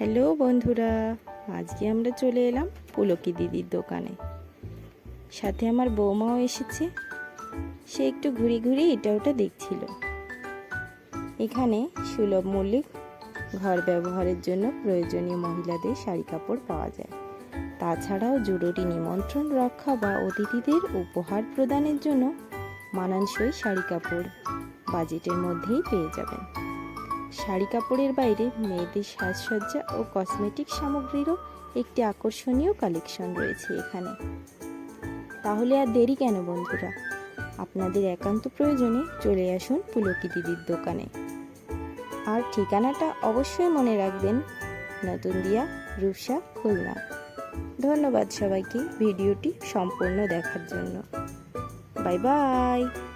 Hello বন্ধুরা, আজকে আমরা চলে এলাম পুলকি দিদির দোকানে। সাথে আমার বৌমাও এসেছে, সে একটু ঘুরি ঘুরি এটা ওটা দেখছিল। এখানে সুলভ মূল্যে ঘর ব্যবহারের জন্য প্রয়োজনীয় মহিলাদের শাড়ি কাপড় পাওয়া যায়। তাছাড়াও জরুরি নিমন্ত্রণ রক্ষা বা অতিথিদের উপহার প্রদানের জন্য মানানসই শাড়ি কাপড় বাজেটের মধ্যেই পেয়ে যাবেন। শাড়ি কাপড়ের বাইরে মেয়েদের সাজসজ্জা ও কসমেটিক সামগ্রীরও একটি আকর্ষণীয় কালেকশন রয়েছে এখানে। তাহলে আর দেরি কেন বন্ধুরা? আপনাদের একান্ত প্রয়োজনে চলে আসুন পুলকি দিদির দোকানে। আর ঠিকানাটা অবশ্যই মনে রাখবেন নতুন দিয়া রূপসা, খুলনা। ধন্যবাদ সবাইকে ভিডিওটি সম্পূর্ণ দেখার জন্য। Bye bye!